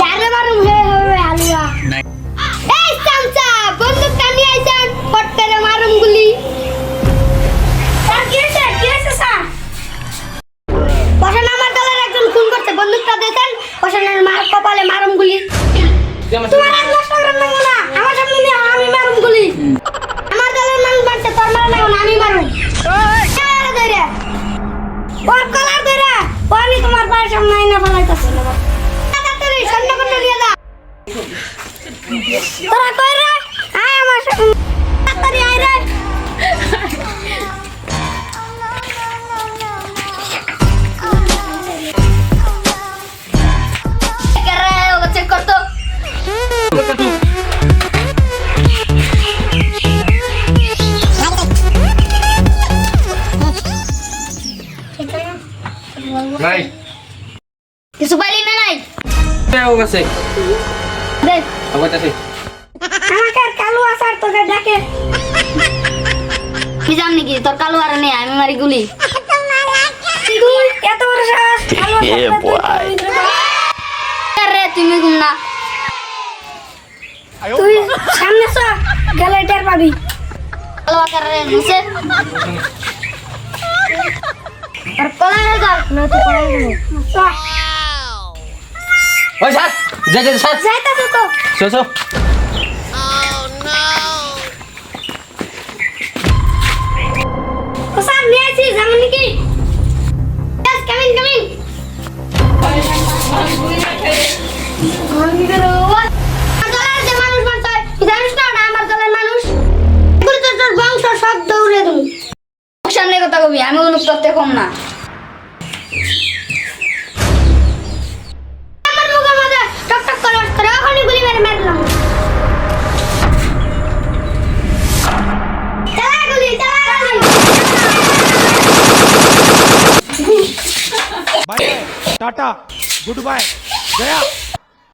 যারে মারুম হে হবে হালুয়া। এই চামচা বন্দুকটা নিয়ে আইছেন ফট করে মারুম গুলি। স্যার কি হয়েছে কি হয়েছে স্যার? বসেন আমার দলের একজন খুন করছে বন্দুকটা দেখেন বসেনের মার কপালে মারুম গুলি। তোমার এক লাখ টাকার নেব না আমার সামনে নিয়ে আমি মারুম গুলি। আমার দলের মানুষ মারছে তোর মারা নেব না আমি মারুম। ওর কলার ধরে ও তোমার পায়ের সামনে আইনা তোরা কই রে? আয় আমার তাড়াতাড়ি আয় রে। চেক করতো নাই কিছু পাইলি না নাই? ও গেছে। দেখ আগাইতাছে। আমাকে আর আসার তোকে ডাকে কি জান নাকি তোর কালু আর নেই আমি মারি গুলি। তুই এত বড় সাহস কালু রে তুমি ঘুম না। তুই সামনে সর গেলে টের পাবি। কালু আকার রে নিচে। আর না ওই সাত যা যা সাত। যাইতাছে তো সো সো ও স্যার নিয়ে আসি যেমন নাকি। Yes, bye tata good bye गया